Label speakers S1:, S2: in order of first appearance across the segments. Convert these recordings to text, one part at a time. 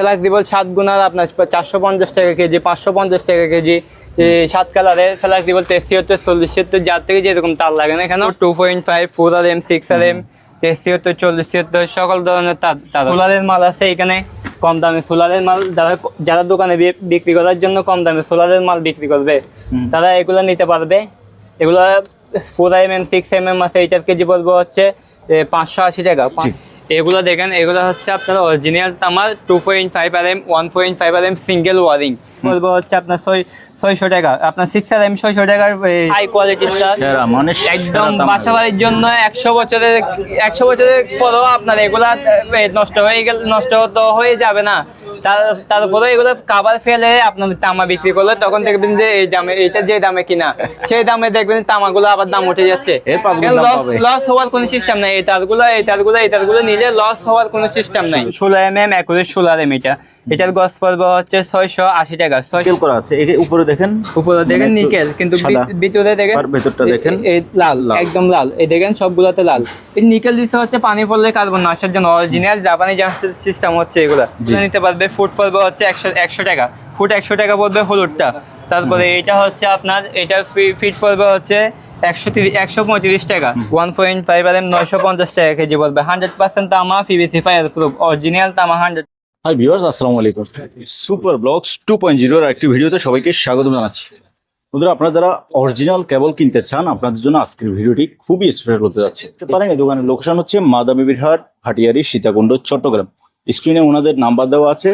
S1: Flexible সাত গুণার আপনার চারশো পঞ্চাশ টাকা কেজি পাঁচশো পঞ্চাশ টাকা কেজি সাত কালারের ফ্লেক্সিবল তেত্রিয়ত্তর চল্লিশ সত্তর যার থেকে যেরকম তার লাগে না এখানে। Two point five four R M six R M তেত্রিয়ত্তর চল্লিশ ছিয়াত্তর সকল ধরনের তার সোলারের মাল আছে এখানে কম দামে। সোলারের মাল যারা যারা দোকানে বিক্রি করার জন্য কম দামে সোলারের মাল বিক্রি করবে তারা এগুলো নিতে পারবে। এগুলো four M M six M M আছে এইটার কেজি বলব হচ্ছে পাঁচশো আশি টাকা। এগুলো দেখেন এগুলো হচ্ছে আপনার অরিজিনাল তামার two point five R M one point five R M single wiring বলব হচ্ছে আপনার ছয় ছয়শো টাকা। আপনার সিক্স আর এম ছয়শো টাকার হাই কোয়ালিটির
S2: মানে
S1: একদম
S2: সেরা দাম
S1: বাসা বাড়ির জন্য একশো বছরের একশো বছরের পরেও আপনার এগুলা নষ্ট হয়ে গেল নষ্ট তো হয়ে যাবে না। তারপরে এগুলো কাবার ফেলে আপনার তামা বিক্রি করলে তখন দেখবেন যে এই দামে এটা যে দামে কিনা সেই দামে দেখবেন তামাগুলো আবার দাম উঠে যাচ্ছে। লস লস হওয়ার কোনো সিস্টেম নাই। এই তারগুলো এই তারগুলো এই তারগুলো নিলে লস হওয়ার কোনো সিস্টেম নাই। ষোলো এম এম একুশ ষোলো এম এটা। এটার গছ পড়বে হচ্ছে ছয়শো আশি টাকা ছয়শো
S2: করা আছে। উপরে দেখেন
S1: উপরে দেখেন নিকেল কিন্তু ভিতরে দেখেন
S2: ভেতরটা দেখেন
S1: এই লাল। একদম লাল। এই দেখেন সবগুলাতে লাল। এই নিকেল দিতে হচ্ছে পানি পড়লে কার্বন না আসার জন্য অরিজিনাল জাপানি সিস্টেম হচ্ছে এগুলো। নিতে পারবে ফুট পড়বে হচ্ছে একশো একশো টাকা। ফুট একশো টাকা পড়বে হলুদটা। তারপরে এটা হচ্ছে আপনার এটা ফিট পড়বে হচ্ছে একশো তিরিশ একশো পঁয়ত্রিশ টাকা। One point five R M নয়শো পঞ্চাশ টাকা কেজি পড়বে। হান্ড্রেড পার্সেন্ট তামা পিভিসি ফায়ার প্রুফ অরিজিনাল তামা হান্ড্রেড
S2: হাই ভিউয়ার্স আসসালামু আলাইকুম। সুপার ব্লগস টু পয়েন্ট জিরোর একটি ভিডিওতে সবাইকে স্বাগত জানাচ্ছি। বন্ধুরা, আপনারা যারা অরিজিনাল কেবল কিনতে চান, আপনাদের জন্য আজকের ভিডিওটি খুবই স্পেশাল হতে যাচ্ছে। পারেন এই দোকানের লোকেশন হচ্ছে মাদা বিবির হাট ভাটিয়ারি সীতাকুণ্ড, চট্টগ্রাম। স্ক্রিনে ওনাদের নাম্বার দেওয়া আছে।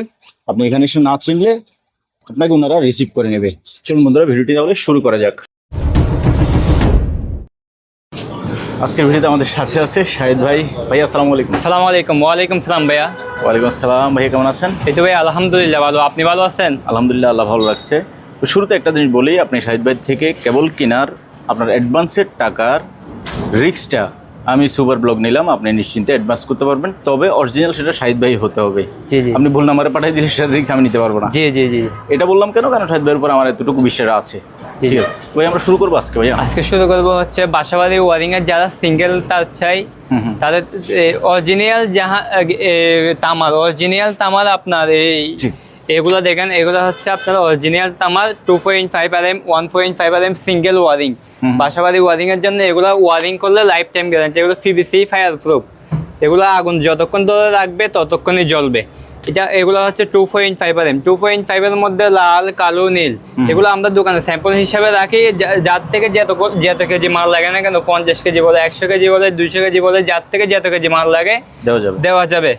S2: আপনি এখানে এসে না চিনলে আপনাকে ওনারা রিসিভ করে নেবে। চলুন বন্ধুরা, ভিডিওটি তাহলে শুরু করা যাক। আজকের ভিডিওতে আমাদের সাথে আছে শাহিদ ভাই। ভাই, আসসালামু আলাইকুম।
S1: আসসালামু আলাইকুম। ওয়ালাইকুম সালাম ভাইয়া।
S2: ওয়ালাইকুম আসসালাম ভাইয়া কেমন আছেন?
S1: এই তো ভাই আলহামদুলিল্লাহ ভালো। আপনি ভালো আছেন?
S2: আলহামদুলিল্লাহ আল্লাহ ভালো লাগছে তো শুরুতে একটা জিনিস বলি আপনি শাহিদ ভাই থেকে কেবল কেনার আপনার অ্যাডভান্সের টাকার রিক্সটা আমি সুপার ব্লগ নিলাম আপনি নিশ্চিন্তে অ্যাডভান্স করতে পারবেন। তবে অরিজিনাল সেটা শাহিদ ভাই হতে হবে। আপনি ভুল নাম্বারে পাঠিয়ে দিলে সেটা রিক্স আমি নিতে পারব না।
S1: জি জি জি।
S2: এটা বললাম কেন? কারণ শাহিদ ভাইয়ের উপর আমার এতটুকু বিশ্বাস আছে।
S1: জি।
S2: ভাই আমরা শুরু করব আজকে
S1: শুরু করব হচ্ছে বাসাবাড়ি ওয়ারিং এর যারা সিঙ্গেল তার চাই তাদের অরিজিনাল যাহা তামার অরিজিনাল তামার আপনার এই এগুলো দেখেন এগুলো হচ্ছে আপনার অরিজিনাল তামার two point five R M one point five R M single wiring
S2: hmm.
S1: বাসাবাড়ি wiring এর জন্য এগুলো ওয়ারিং করলে লাইফ টাইম গ্যারান্টি এগুলো সিবিসি ফায়ার প্রুফ এগুলো আগুন যতক্ষণ ধরে রাখবে ততক্ষণই জ্বলবে। এটা এগুলো হচ্ছে two point five R M two point five এর মধ্যে লাল কালো নীল এগুলো আমরা দোকানে স্যাম্পল হিসাবে রাখি। যার থেকে যত যত কেজি মাল লাগে না কেন পঞ্চাশ কেজি বলে একশো কেজি বলে দুইশো কেজি বলে যার থেকে যত কেজি মাল লাগে
S2: দেওয়া যাবে।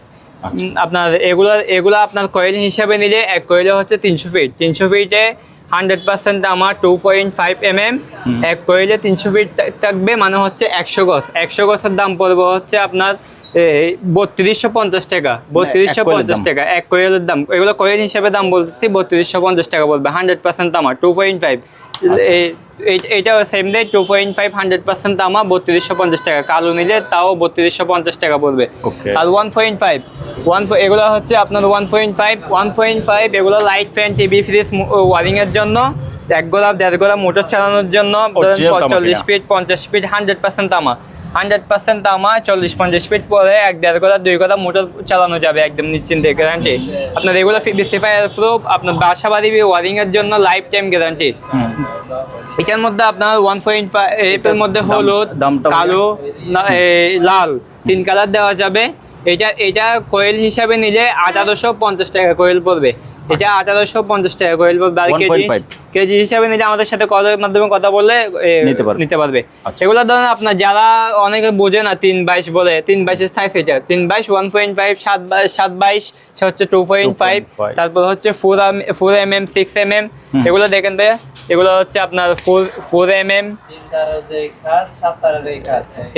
S2: আচ্ছা।
S1: আপনার এগুলো এগুলো আপনার কয়েল হিসাবে নিলে এক কয়েলে হচ্ছে তিনশো ফিট তিনশো ফিটে হান্ড্রেড পার্সেন্ট আমার two point five M M এক কয়েলে তিনশো ফিট থাকবে মানে হচ্ছে একশো গছ একশো গছের দাম পড়বে হচ্ছে আপনার বত্রিশশো পঞ্চাশ টাকা। বত্রিশশো পঞ্চাশ টাকা। এক কয়েলের দাম। এগুলো কয়েল হিসাবে দাম বলতেছি বত্রিশশো পঞ্চাশ টাকা বলবে। হান্ড্রেড পার্সেন্ট আমার টু পয়েন্ট ফাইভ।
S2: আচ্ছা।
S1: এইটা same day two point five hundred percent দামা বত্রিশশো পঞ্চাশ টাকা। কালো নিলে তাও বত্রিশশো পঞ্চাশ টাকা পড়বে আর ওয়ান পয়েন্ট ফাইভ ওয়ান এগুলো হচ্ছে আপনার one point five one point five এগুলো light fan TV fridge wiring এর জন্য। এক গোলাপ দেড় গোলাপ মোটর চালানোর জন্য চল্লিশ ফিট পঞ্চাশ ফিট হান্ড্রেড পার্সেন্ট তামা। হান্ড্রেড পার্সেন্ট তামা চল্লিশ পঞ্চাশ ফিট পরে এক দেড় গোলা দুই গোলা মোটর চালানো যাবে একদম নিশ্চিন্তে গ্যারান্টি আপনার এগুলো বিসিফায়ার প্রুফ আপনার বাসা বাড়ি ওয়ারিং এর জন্য লাইফ টাইম গ্যারান্টি এটার মধ্যে আপনার ওয়ান পয়েন্ট ফাইভ এর মধ্যে হলুদ কালো লাল তিন কালার দেওয়া যাবে। এটা এটা কোয়েল হিসাবে নিলে আঠারোশো পঞ্চাশ টাকা কোয়েল পড়বে। এটা আঠারোশো পঞ্চাশ টাকা আর কেজি কেজি হিসাবে নিলে আমাদের সাথে কলের মাধ্যমে কথা বললে
S2: নিতে পারবে।
S1: নিতে পারবে।
S2: আচ্ছা।
S1: এগুলো ধরেন আপনার যারা অনেকে বোঝে না তিন বাইশ বলে তিন বাইশের সাইজ এটা। তিন বাইশ ওয়ান পয়েন্ট ফাইভ সাত বাইশ সাত বাইশ হচ্ছে টু পয়েন্ট ফাইভ
S2: 2.5
S1: তারপর হচ্ছে four four M M six M M এগুলো দেখেন ভাইয়া এগুলো হচ্ছে আপনার ফোর ফোর এম এম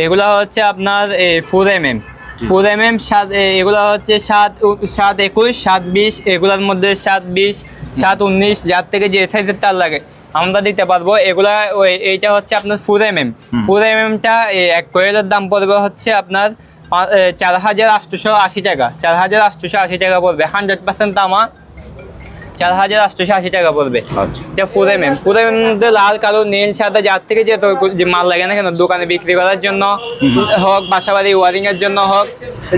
S1: এগুলো হচ্ছে আপনার four M M four M M সাত এগুলো হচ্ছে সাত সাত একুশ সাত বিশ এগুলোর মধ্যে সাত বিশ সাত উনিশ যার থেকে যে সাইজের তার লাগে। আমরা দিতে পারব এগুলা ওই এইটা হচ্ছে আপনার four M M four M এমটা এক কোয়েলের দাম পড়বে হচ্ছে আপনার চার হাজার আটশোশো আশি টাকা। চার হাজার আটশোশো আশি টাকা পড়বে। হান্ড্রেড পার্সেন্ট তামা চার হাজার আটশোশো আশি টাকা পড়বে।
S2: আচ্ছা।
S1: এটা four M M four M লাল কালো নীল সাদা যার থেকে যে তো- যে মাল লাগে না কেন দোকানে বিক্রি করার জন্য হোক বাসাবাড়ি ওয়ারিং এর জন্য হোক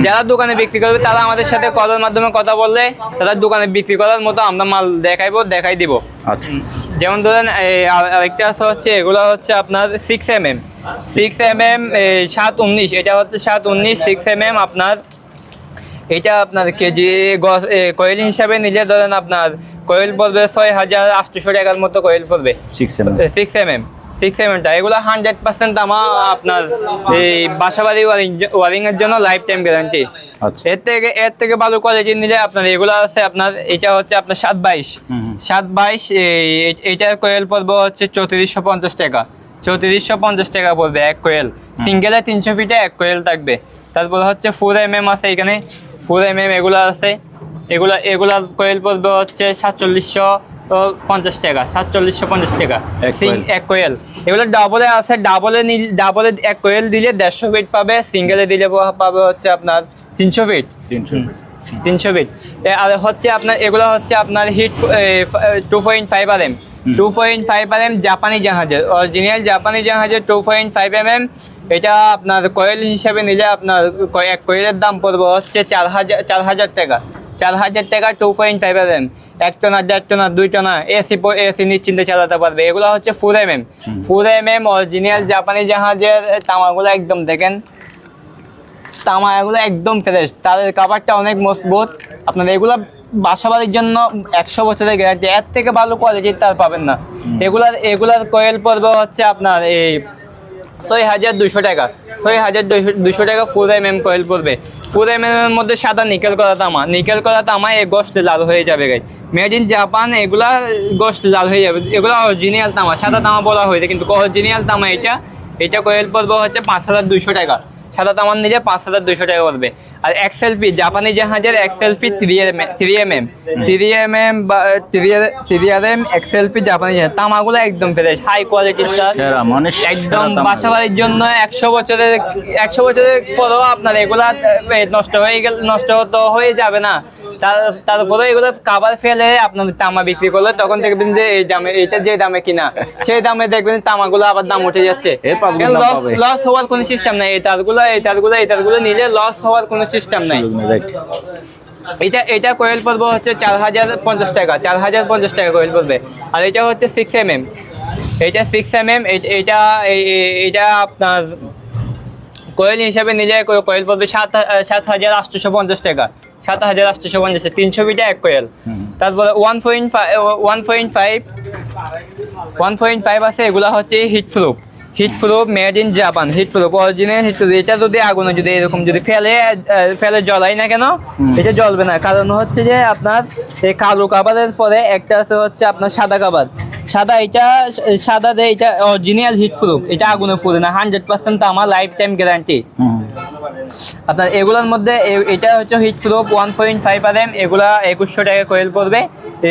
S1: যারা দোকানে বিক্রি করবে তারা আমাদের সাথে কলের মাধ্যমে কথা বললে তারা দোকানে বিক্রি করার মতো আমরা মাল দেখাইবো দেখাই দিব।
S2: আচ্ছা।
S1: যেমন ধরেন আর- আরেকটা আছে হচ্ছে এগুলো হচ্ছে আপনার six M M six M M সাত উনিশ এটা হচ্ছে সাত উনিশ সিক্স এম এম আপনার এটা আপনার কেজি কয়েল হিসাবে নিলে ধরেন আপনার কয়েল পড়বে ছয় হাজার আটশোশো টাকার মতো কয়েল পড়বে।
S2: Six M
S1: six M M six M এমটা এগুলো হান্ড্রেড পার্সেন্ট আমার আপনার এই বাসাবাড়ি ওয়ারিং ওয়ারিং এর জন্য লাইফ টাইম গ্যারান্টি এর থেকে এর থেকে ভালো কোয়ালিটি নিলে আপনার এগুলো আছে আপনার এটা হচ্ছে আপনার সাত বাইশ। সাত বাইশ এইটার কোয়েল পড়বে হচ্ছে চৌত্রিশশো পঞ্চাশ টাকা। চৌত্রিশশো পঞ্চাশ টাকা পড়বে এক কোয়েল সিঙ্গেলে তিনশো ফিটে এক কোয়েল থাকবে। তারপর হচ্ছে ফোর এম এম আছে এখানে। ফোর এম এম এগুলো আছে। এগুলো এগুলার কোয়েল পড়বে হচ্ছে সাতচল্লিশশো পঞ্চাশ টাকা সাতচল্লিশশো পঞ্চাশ টাকা। সিং- এক কোয়েল এগুলো ডাবলে আছে ডাবলে ডাবলে এক কোয়েল দিলে দেড়শো ফিট পাবে সিঙ্গেলে দিলে পাবে হচ্ছে আপনার তিনশো ফিট
S2: তিনশো ফিট
S1: তিনশো ফিট আর হচ্ছে আপনার এগুলো হচ্ছে আপনার heat two point five R M. Two point five R M জাপানি জাহাজের অরিজিনাল জাপানি জাহাজের two point five M M এটা আপনার কয়েল হিসাবে নিলে আপনার এক কয়েলের দাম পড়বে হচ্ছে চার হাজার চার হাজার টাকা। চার হাজার টাকা two point five R M এক টনা দেড় টনা দুই টনা এসি এসি নিশ্চিন্তে চালাতে পারবে। এগুলো হচ্ছে four M M four M M original জাপানি জাহাজের তামাগুলো একদম দেখেন তামা এগুলো একদম ফ্রেশ তাদের কাভারটা অনেক মজবুত। আপনার এগুলো বাসাবাড়ির জন্য একশো বছরের গ্যারান্টি এর থেকে ভালো কোয়ালিটির তার পাবেন না। এগুলার এগুলার কয়েল পড়বে হচ্ছে আপনার এই ছয় হাজার দুশো টাকা। ছয় হাজার দুশো টাকা ফোর এম এম কয়েল পড়বে। ফোর এম এম এর মধ্যে সাদা নিকেল করা তামা। নিকেল করা তামা এ গোস্ট লাল হয়ে যাবে গাই মেড ইন জাপান এগুলা গোস্ট লাল হয়ে যাবে। এগুলো অরিজিনাল তামা সাদা তামা বলা হয়েছে কিন্তু অরিজিনাল তামা এটা এটা কয়েল পড়বে হচ্ছে পাঁচ হাজার দুশো টাকা। সাদা তামার নিজে পাঁচ হাজার দুশো টাকা পড়বে। আর এক্সেলপি জাপানি জাহাজের XLP three M three M M three M M বা থ্রি আর এম এক্সেলপি জাপানি জাহাজ। তামাগুলো একদম ফ্রেশ হাই কোয়ালিটির একদম। বাসাবাড়ির জন্য একশো বছরের একশো বছরের পরেও আপনার এগুলা নষ্ট হয়ে গেল নষ্ট তো হয়ে যাবে না। তার তারপরে এগুলো কাবার ফেলে আপনার তামা বিক্রি করলে তখন দেখবেন যে এই দামে এটা যে দামে কিনা সেই দামে দেখবেন তামাগুলো আবার দাম উঠে যাচ্ছে। লস হওয়ার কোনো সিস্টেম নাই। এই তারগুলো এই তারগুলো এই তারগুলো নিলে লস হওয়ার কোনো সিস্টেম নাই। এটা এটা কোয়েল পড়বে হচ্ছে চার হাজার পঞ্চাশ টাকা চার হাজার পঞ্চাশ টাকা কোয়েল পড়বে। আর এটা হচ্ছে সিক্স এম এম এটা সিক্স এম এম এটা এটা আপনার কোয়েল হিসাবে নিলে কোয়েল পড়বে সাত সাত হাজার আটশোশো পঞ্চাশ টাকা। সাত হাজার আটশোশো পঞ্চাশ তিনশো বিটা এক কোয়েল। তারপরে one point five one point five one point five আছে এগুলো হচ্ছে heatproof heatproof made in Japan heat pro original heatproof এটা যদি আগুনে যদি এরকম যদি ফেলে ফেলে জ্বলাই না কেন? এটা জ্বলবে না। কারণ হচ্ছে যে আপনার এই কালো কাবারের পরে একটা আছে হচ্ছে আপনার সাদা কাবার সাদা এটা সাদা দিয়ে এটা অরিজিনাল হিট প্রুফ এটা আগুনে পুড়ে না। হান্ড্রেড পার্সেন্ট আমার লাইফ টাইম গ্যারান্টি আপনার এগুলোর মধ্যে এটা হচ্ছে heatproof one point five R M এগুলা একুশশো টাকা কোয়েল পড়বে।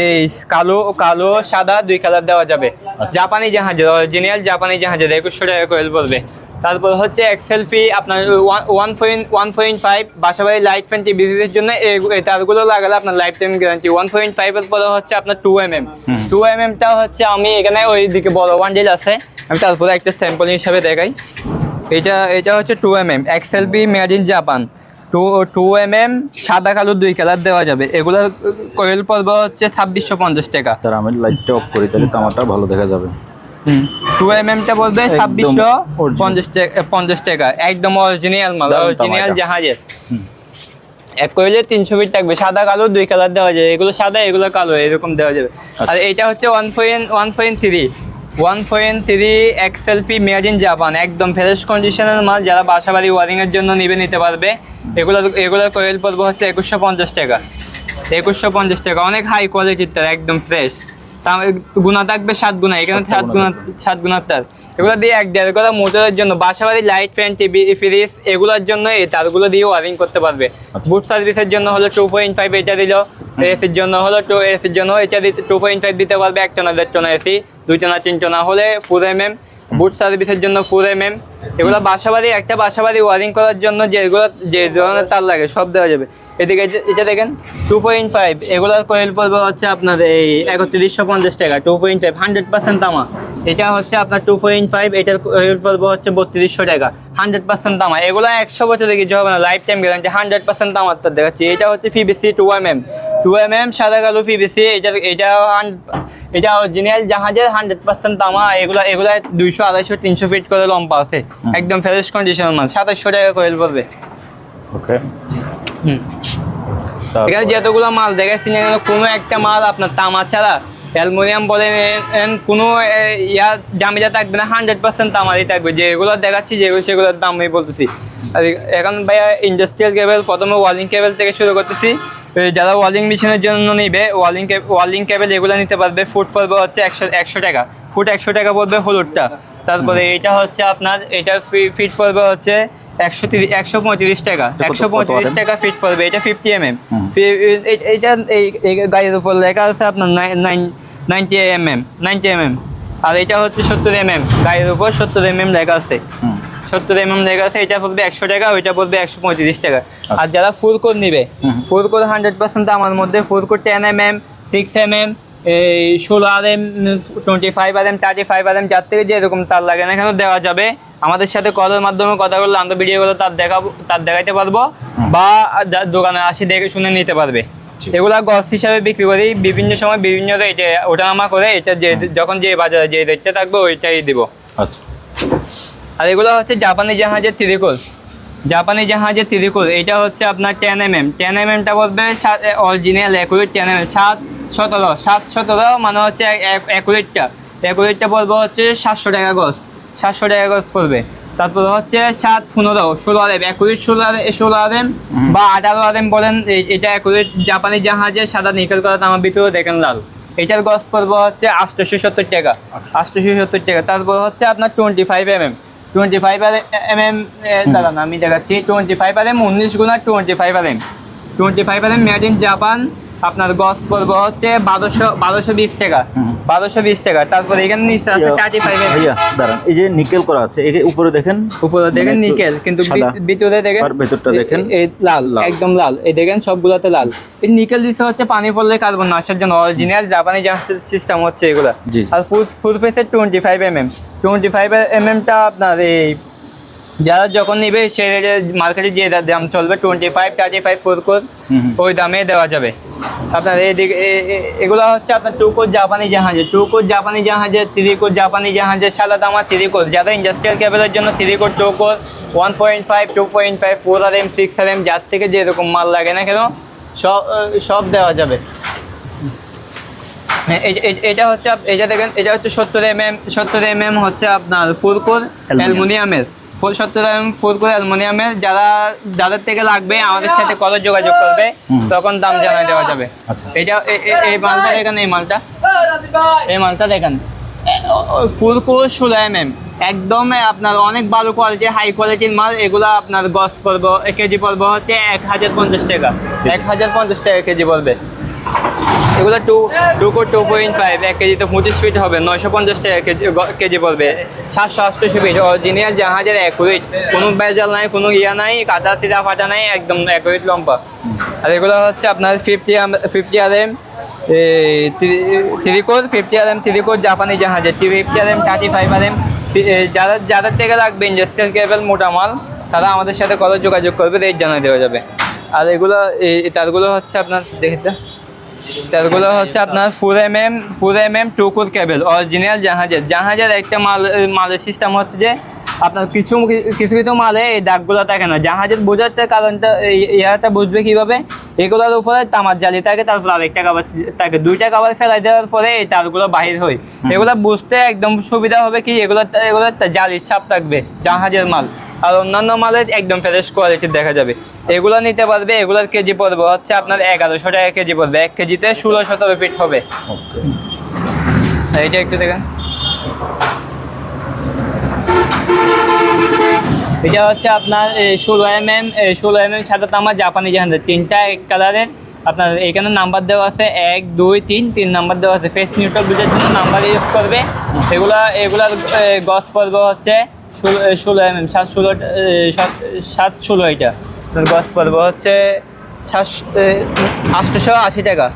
S1: এই কালো কালো সাদা দুই কালার দেওয়া যাবে। জাপানি জাহাজের অরিজিনাল জাপানি জাহাজের একুশশো টাকা কোয়েল পড়বে। তারপর হচ্ছে এক্সেল ফি আপনার one point one point five বাসাবাড়ি light fan টিভির জন্য এই- তারগুলো লাগালে আপনার life time guarantee one point ফাইভের পরে হচ্ছে আপনার two M M two M এমটা হচ্ছে আমি এখানে ওই দিকে বড় ওয়ান্ডেল আছে। আমি তারপরে একটা স্যাম্পল হিসাবে দেখাই। এটা এটা হচ্ছে two M M XL B made in Japan two two M M সাদা কালো দুই কালার দেওয়া যাবে। এগুলোর কোয়েল পড়বে হচ্ছে ছাব্বিশশো পঞ্চাশ টাকা।
S2: তার আমি লাইটটা অফ করি তাহলে তামাটা ভালো দেখা যাবে।
S1: টু এম এমটা বলবে ছাব্বিশশো পঞ্চাশ টাকা পঞ্চাশ টাকা। একদম অরিজিনাল মাল অরিজিনাল জাহাজের। এক কোয়েলে তিনশো ফিট থাকবে। সাদা কালো দুই কালার দেওয়া যাবে। এগুলো সাদা এগুলো কালো এরকম দেওয়া যাবে। আর
S2: আচ্ছা।
S1: এটা হচ্ছে one point one point three one point three XLP made in Japan একদম ফ্রেশ কন্ডিশনের মাল যারা বাসা বাড়ি ওয়ারিংয়ের জন্য নিবে নিতে পারবে। এগুলো এগুলোর কয়েল পড়বে হচ্ছে একুশশো পঞ্চাশ টাকা। একুশশো পঞ্চাশ টাকা। অনেক হাই কোয়ালিটির তার একদম ফ্রেশ তা গুণা থাকবে সাত গুণা এখানে সাত গুণা সাত গুণার তার। এগুলো দিয়ে এক দেড় করা মোটরের জন্য বাসাবাড়ি লাইট ফ্যান টিভি ফ্রিজ এগুলোর জন্য এই তারগুলো দিয়ে ওয়ারিং করতে পারবে।
S2: আচ্ছা।
S1: বুট সার্ভিসের জন্য হলো টু পয়েন্ট ফাইভ এটা দিল। এসির জন্য হলো টু এসির জন্য এটা দিতে টু পয়েন্ট ফাইভ দিতে পারবে এক টনা দেড় টনা এসি দুই টনা তিন টনা হলে ফোর এম এম বুট সার্ভিসের জন্য ফোর এম এম এগুলো বাসাবাড়ি, একটা বাসাবাড়ি ওয়ারিং করার জন্য যেগুলো, যে ধরনের তার লাগে, সব দেওয়া যাবে। এদিকে এটা দেখেন টু পয়েন্ট ফাইভ এগুলোর কোয়েল পড়বে হচ্ছে আপনার এই একত্রিশশো পঞ্চাশ টাকা two point five hundred percent তামা। এটা হচ্ছে আপনার টু পয়েন্ট ফাইভ এটার কোয়েল পড়বে হচ্ছে বত্রিশশো টাকা হান্ড্রেড পার্সেন্ট তামা। এগুলো একশো বছরে কিছু হবে না life time guarantee hundred percent তামার তার দেখাচ্ছি। এটা হচ্ছে PVC two M M two M M সাদা কালো পিবিসি এটা এটা এটা অরিজিনাল জাহাজের হান্ড্রেড পার্সেন্ট তামা, এগুলো এগুলো দুইশো আড়াইশো তিনশো ফিট করে লম্বা আছে। একদম ফ্রেশ কন্ডিশনের মাল। সাতাশশো টাকা কোয়েল পড়বে।
S2: ওকে
S1: হুম। এখানে যতগুলো মাল দেখাচ্ছি না কেন একটা মাল আপনার তামা ছাড়া অ্যালুমিনিয়াম বলেন কোনো ইয়া জামিজা থাকবে না হান্ড্রেড পার্সেন্ট তামারই থাকবে। যেগুলো দেখাচ্ছি যেগুলো সেগুলোর দাম আমি বলতেছি। আর এখন ভাইয়া ইন্ডাস্ট্রিয়াল কেবল প্রথমে ওয়ালিং কেবল থেকে শুরু করতেছি। যারা ওয়ালিং মেশিনের জন্য নিবে ওয়ালিং ওয়ালিং কেবল এগুলো নিতে পারবে ফুট পড়বে হচ্ছে একশো একশো টাকা। ফুট একশো টাকা পড়বে হলুদটা। তারপরে এটা হচ্ছে আপনার এটার ফিট পড়বে হচ্ছে একশো তিরিশ একশো পঁয়ত্রিশ টাকা। একশো পঁয়ত্রিশ টাকা ফিট পড়বে এটা ফিফটি এম এম এটা এই গাড়ির উপর লেখা আছে আপনার ninety M M ninety M M আর এটা হচ্ছে সত্তর এম এম গাড়ির উপর সত্তর এম এম লেখা আছে। সত্তর এম এম লেখা আছে এটা পড়বে একশো টাকা ওইটা পড়বে একশো পঁয়ত্রিশ টাকা। আর যারা ফুল কোড নিবে। ফুল কোড হান্ড্রেড পার্সেন্ট আমার মধ্যে full core ten M M six M M এই ষোলো R M twenty five R M thirty five R M যার থেকে যেরকম তার লাগে না কেন দেওয়া যাবে। আমাদের সাথে কলের মাধ্যমে কথা বললে আমরা ভিডিওগুলো তার দেখাবো তার দেখাইতে পারব বা দোকানে আসি দেখে শুনে নিতে পারবে। এগুলো গছ হিসাবে বিক্রি করি বিভিন্ন সময় বিভিন্ন রেটে ওঠানামা করে এটা যে যখন যে বাজারে যে রেটটা থাকবে ওইটাই দিব।
S2: আচ্ছা।
S1: আর এগুলো হচ্ছে জাপানি জাহাজের ত্রিকোল। জাপানি জাহাজের ত্রিকোল এটা হচ্ছে আপনার ten M M ten M এমটা বলবে সাত original accurate ten M M সাত সতেরো সাত সতেরো মানে হচ্ছে একুরেটটা একুরেটটা বলব হচ্ছে সাতশো টাকা গজ সাতশো টাকা গজ পড়বে। তারপর হচ্ছে সাত পনেরো ষোলো আরেম একুরেট ষোলো আরে ষোলো আরেম বা আঠারো আরেম বলেন এই- এটা একুরেট জাপানি জাহাজে সাদা নিকেল করা আমার ভিতরে দেখেন লাল। এটার গজ পড়ব হচ্ছে আটশোশো সত্তর টাকা। আটশোশো সত্তর টাকা। তারপর হচ্ছে আপনার twenty five M M twenty five R M M দাঁড়ান আমি দেখাচ্ছি। টোয়েন্টি ফাইভ আর এম উনিশ গুণা twenty five R M twenty five R M made in Japan আপনার গজ পড়ব হচ্ছে বারোশো বারোশো বিশ টাকা। বারোশো বিশ টাকা। তারপরে এখানে নিচে আছে থার্টি ফাইভ
S2: ভাইয়া দাঁড়ান এই যে নিকেল করা আছে এর উপরে দেখেন?
S1: উপরে দেখেন
S2: মানে
S1: নিকেল কিন্তু ভিতরে দেখেন
S2: ভেতরটা দেখেন
S1: এই লাল। একদম লাল। এই দেখেন সবগুলাতে লাল। এই নিকেল দিতে হচ্ছে পানি পড়লে কার্বন না আসার জন্য অরিজিনাল জাপানি সিস্টেম হচ্ছে এগুলা। আর ফুল ফুল ফেসের twenty five M M twenty five M এমটা আপনার এই যারা যখন নিবে সে মার্কেটে যে দাম চলবে twenty five thirty five four
S2: hmm.
S1: ওই দামে দেওয়া যাবে। আপনার এইদিকে এ- এ- এগুলো হচ্ছে আপনার টু কোড জাপানি জাহাজের টু কোড জাপানি জাহাজের থ্রি কোড জাপানি জাহাজের সাদা দামা থ্রি কোড যারা ইন্ডাস্ট্রিয়াল কেবলের জন্য three core two core one point five two point five four R M six R M যার থেকে যেরকম মাল লাগে না কেন সব সব দেওয়া যাবে। এটা হচ্ছে এটা দেখেন এটা হচ্ছে সত্তর এম এম সত্তর এম এম হচ্ছে আপনার
S2: Aluminium.
S1: অ্যালুমিনিয়ামের। ফুল সত্তর এম ফুলকোর অ্যালুমিনিয়ামের যারা যাদের থেকে লাগবে আমাদের সাথে কত যোগাযোগ করবে তখন দাম জানাই দেওয়া যাবে।
S2: আচ্ছা।
S1: এটা এ- এই মালটা এখানে এই মালটা। এই মালটা দেখেন। ফুলকোর ষোলো এম এম একদম আপনার অনেক ভালো কোয়ালিটি হাই কোয়ালিটির মাল। এগুলো আপনার গছ পড়ব এক কেজি পড়ব হচ্ছে এক হাজার পঞ্চাশ টাকা। এক হাজার পঞ্চাশ টাকা কেজি পড়বে। এগুলো two two two point five এক কেজিতে পঁচিশ ফিট হবে, নয়শো পঞ্চাশ টাকা কেজি কেজি পড়বে। সাতশো আটশোশো ফিট অরিজিনাল জাহাজের অ্যাকুরেট কোনো বেজাল নাই, কোনো ইয়া নাই কাটা সিরা ফাটা নাই, একদম অ্যাকুরেট লম্বা। আর এগুলো হচ্ছে আপনার fifty fifty R M three core fifty R M three core জাপানি জাহাজের fifty R M thirty five R M যারা যাদের থেকে লাগবে ইন্ডাস্ট্রিয়াল কেবল মোটা মাল, তারা আমাদের সাথে কত যোগাযোগ করবে রেট জানিয়ে দেওয়া যাবে। আর এগুলো তারগুলো হচ্ছে আপনার দেখতে তারগুলো হচ্ছে আপনার four M M four M M টুকুর কেবল অরিজিনাল জাহাজের। জাহাজের একটা মাল মালের সিস্টেম হচ্ছে যে আপনার কিছু কিছু কিছু মালে এই দাগগুলো থাকে না। জাহাজের বোঝার তো কারণটা ইয়াটা বুঝবে কীভাবে? এগুলোর উপরে তামার জালি থাকে তারপর আরেকটা কাবার থাকে। দুইটা কাবার ফেলাই দেওয়ার পরে এই তারগুলো বাহির হয়। এগুলো বুঝতে একদম সুবিধা হবে কি এগুলো এগুলো জালির ছাপ থাকবে জাহাজের মাল। আর অন্যান্য মালের একদম ফ্রেশ কোয়ালিটির দেখা যাবে। এগুলো নিতে পারবে, এগুলোর কেজি পড়বে হচ্ছে আপনার এগারোশো টাকা কেজি পড়বে। এক কেজিতে ষোলো সতেরো ফিট হবে। এইটা একটু দেখেন। এটা হচ্ছে আপনার ষোলো এম এম ষোলো এম এম সাদা তামা জাপানি জাহাজ তিনটা এক কালারের। আপনার এখানে নাম্বার দেওয়া আছে এক, দুই, তিন তিন নাম্বার দেওয়া আছে। ফেস নিউট্রাল বুঝার জন্য নাম্বার ইউজ করবে। এগুলা, এগুলার গস পর্ব হচ্ছে ষোলো ষোলো এম এম সাত ষোলো সাত ষোলো এটা। গস পড়বে হচ্ছে সাতশো আটশোশো আশি টাকা।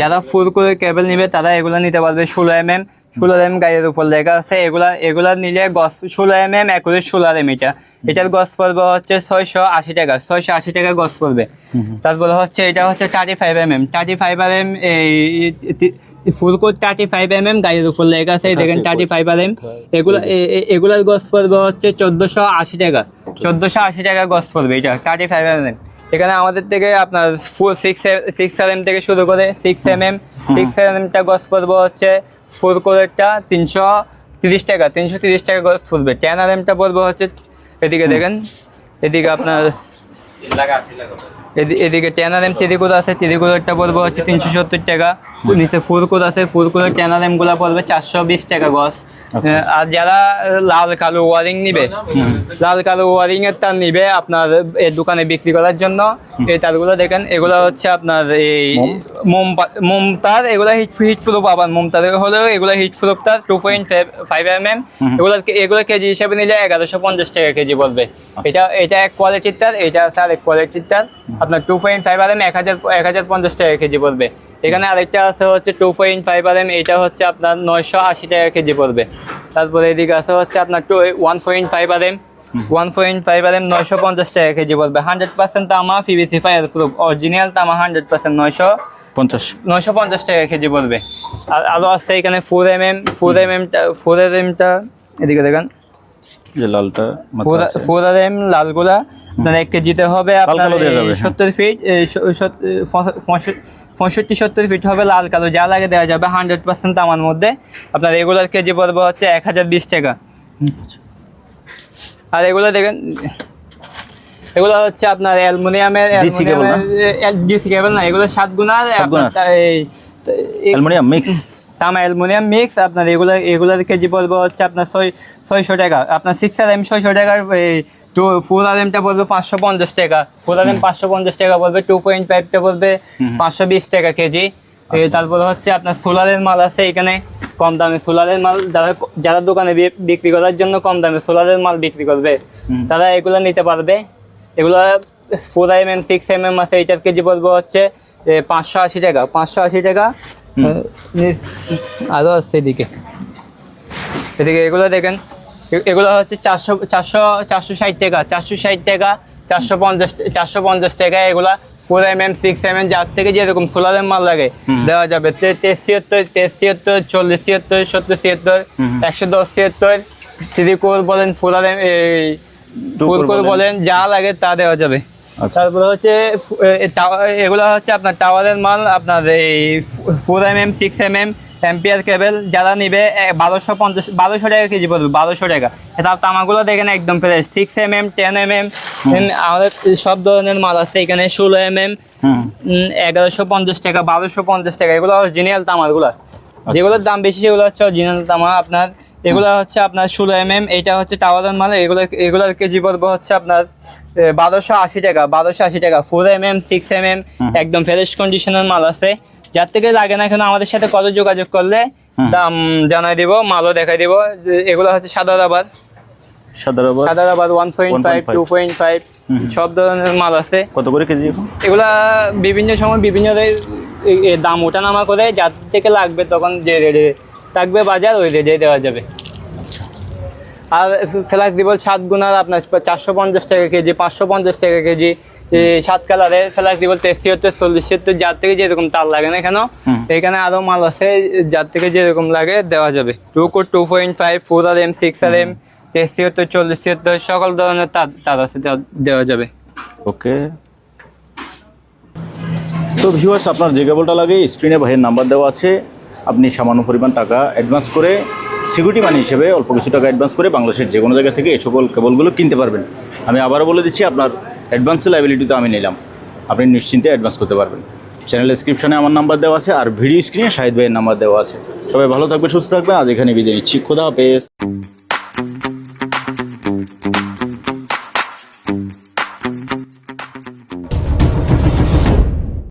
S1: যারা ফুল করে কেবল নিবে তারা এগুলো নিতে পারবে ষোলো এম এম ষোলো এম গাড়ির উপর লেখা আছে এগুলা এগুলা নিলে গছ ষোলো এম এম একুশে ষোলো এম এটা এটার গছ পড়বে হচ্ছে ছয়শো আশি টাকা ছয়শো আশি টাকা গছ পড়বে। তারপরে হচ্ছে এটা হচ্ছে thirty five M M thirty five R M এই full code thirty five M M গাড়ির উপর লেখা আছে দেখেন থার্টি ফাইভ আর এম এগুলা এগুলার গছ পড়বে হচ্ছে চোদ্দোশো আশি টাকা। চোদ্দোশো আশি টাকা গছ পড়বে এটা থার্টি ফাইভ এম এম এখানে আমাদের থেকে আপনার ফুল সিক্স সিক্স এম থেকে শুরু করে six M M six M এমটা গছ পড়ব হচ্ছে ফোর কোরেরটা তিনশো তিরিশ টাকা তিনশো তিরিশ টাকা গছ ফুলবে। টেন আর এমটা পড়ব হচ্ছে এদিকে দেখেন এদিকে আপনার এদি- এদিকে টেন আর এম তিরিকুর আছে তিরিকুরটা পরব হচ্ছে তিনশো সত্তর টাকা। নিচে ফুরকুর আছে ফুরকুরের এমগুলা পড়বে চারশো বিশ টাকা গছ
S2: আচ্ছা।
S1: আর যারা লাল কালো ওয়ারিং নিবে লাল কালো ওয়ারিং এর তার নিবে আপনার এই দোকানে বিক্রি করার জন্য এই তারগুলো দেখেন এগুলো হচ্ছে আপনার এই
S2: মোম?
S1: মোম তার এগুলো হিট হিট প্রুফ আবার মোম তার হলেও এগুলো হিট প্রুফ তার two point five M M এগুলো এগুলো কেজি হিসেবে নিলে এগারোশো পঞ্চাশ টাকা কেজি বলবে এটা এটা এক কোয়ালিটির তার এটা আছে আর এক কোয়ালিটির তার আপনার two point five R M এক হাজার এক হাজার পঞ্চাশ টাকা কেজি পড়বে। এখানে আরেকটা আছে হচ্ছে two point five R M এটা হচ্ছে আপনার নয়শো আশি টাকা কেজি পড়বে। তারপরে এদিকে আছে হচ্ছে আপনার two one point five R M one point five R M নয়শো পঞ্চাশ টাকা কেজি পড়বে। হান্ড্রেড পার্সেন্ট তামা পিভিসি ফায়ার প্রুফ অরিজিনাল তামা হান্ড্রেড পার্সেন্ট নয়শো
S2: পঞ্চাশ।
S1: নয়শো পঞ্চাশ টাকা কেজি পড়বে। আর আরও আছে এখানে four M M four M এমটা four M এমটা এদিকে দেখেন।
S2: যে লালটা
S1: ফোর আর এম লালগুলা আপনার এক কেজিতে হবে আপনার। সত্তর ফিট পঁয়ষট্টি সত্তর ফিট হবে লাল কালো যা লাগে দেওয়া যাবে হান্ড্রেড পার্সেন্ট আমার মধ্যে। আপনার রেগুলার কেজি পড়বে হচ্ছে এক হাজার বিশ টাকা। আর এগুলো দেখেন এগুলো হচ্ছে আপনার অ্যালুমিনিয়ামের? ডিসি কেবল না? এগুলো সাত গুণার
S2: অ্যালুমিনিয়াম মিক্স।
S1: তামা অ্যালুমিনিয়াম মিক্স আপনার এগুলো এগুলোর কেজি বলব হচ্ছে আপনার ছয় ছয়শো টাকা। আপনার সিক্স আর এম ছয়শো টাকার এই টু ফোর আর এমটা পড়বে পাঁচশো পঞ্চাশ টাকা। ফোর আর এম পাঁচশো পঞ্চাশ টাকা পড়বে টু পয়েন্ট ফাইভটা বলবে পাঁচশো বিশ টাকা কেজি। তারপরে হচ্ছে আপনার সোলারের মাল আছে এখানে কম দামে সোলারের মাল যারা যারা দোকানে বিক্রি করার জন্য কম দামে সোলারের মাল বিক্রি করবে তারা এগুলো নিতে পারবে। এগুলো four M M six M M আছে এইটার কেজি বলব হচ্ছে পাঁচশো আশি টাকা পাঁচশো আশি টাকা। আরও আছে এদিকে। এদিকে এগুলো দেখেন এগুলো হচ্ছে চারশো চারশো চারশো ষাট টাকা চারশো ষাট টাকা চারশো পঞ্চাশ চারশো পঞ্চাশ টাকা এগুলা four M M six M M যার থেকে যেরকম সোলারের মাল লাগে দেওয়া যাবে। তেইশ ছিয়াত্তর তেইশ ছিয়াত্তর চল্লিশ ছিয়াত্তর সত্তর ছিয়াত্তর একশো দশ ছিয়াত্তর থ্রি কোর বলেন ফোর এম ফোর কোর
S2: বলেন।
S1: যা লাগে তা দেওয়া যাবে। তারপরে হচ্ছে এগুলো হচ্ছে আপনার টাওয়ারের মাল আপনার এই four M M six M M ampere cable যারা নিবে বারোশো পঞ্চাশ বারোশো টাকা কেজি পড়বে বারোশো টাকা। এটা তামাগুলো দেখেন একদম fresh six M M ten M M আমাদের সব ধরনের মাল আছে এখানে ষোলো এম এম এগারোশো পঞ্চাশ টাকা বারোশো পঞ্চাশ টাকা এগুলো অরিজিনাল তামাগুলো যেগুলোর দাম বেশি সেগুলো হচ্ছে অরিজিনাল তামা আপনার এগুলো হচ্ছে আপনার ষোলো এম এম এইটা হচ্ছে টাওয়ারের মাল এগুলো এগুলোর কেজি পড়বে হচ্ছে আপনার বারোশো আশি টাকা বারোশো আশি টাকা। Four M M six M M একদম ফ্রেশ কন্ডিশনের মাল আছে। যার থেকে লাগে না কেন আমাদের সাথে কত যোগাযোগ করলে দাম জানাই দিব মালও দেখাই দিব। এগুলো হচ্ছে সাদা রাবার
S2: সাদা rubber
S1: one point five two point five সব ধরনের মাল আছে।
S2: কত করে কেজি
S1: এগুলা বিভিন্ন সময় বিভিন্ন দাম ওঠানামা করে যার থেকে লাগবে তখন যে রেটে থাকবে বাজার ওই রেটে দেওয়া যাবে। আর ফ্ল্যাক্স দিবল সাত গুণার আপনার চারশো পঞ্চাশ টাকা কেজি পাঁচশো পঞ্চাশ টাকা কেজি সাত কালারের ফ্ল্যাক্স দিবল তেষট্টি হত্তর চল্লিশ সত্তর যার থেকে যেরকম তার লাগে না কেন এখানে আরও মাল আছে যার থেকে যেরকম লাগে দেওয়া যাবে। Two coat two point five four R M six R M তেষট্টি হত্তর চল্লিশ সত্তর সকল ধরনের তার তার আছে দেওয়া যাবে।
S2: ওকে। তো ভিউয়ার্স আপনার যে কেবলটা লাগে স্ক্রিনে ভাইয়ের নাম্বার দেওয়া আছে। আপনি সামান্য পরিমাণ টাকা অ্যাডভান্স করে সিকিউরিটি মানি হিসেবে অল্প কিছু টাকা অ্যাডভান্স করে বাংলাদেশের যে কোনো জায়গা থেকে এই সকল কেবলগুলো কিনতে পারবেন। আমি আবারও বলে দিচ্ছি, আপনার অ্যাডভান্সের লাইবিলিটি তো আমি নিলাম। আপনি নিশ্চিন্তে অ্যাডভান্স করতে পারবেন। চ্যানেল ডিসক্রিপশনে আমার নাম্বার দেওয়া আছে, আর ভিডিও স্ক্রিনে শাহিদ ভাইয়ের নাম্বার দেওয়া আছে। সবাই ভালো থাকবে সুস্থ থাকবে আজ এখানে বিদায় নিচ্ছি। খোদা হাফেজ।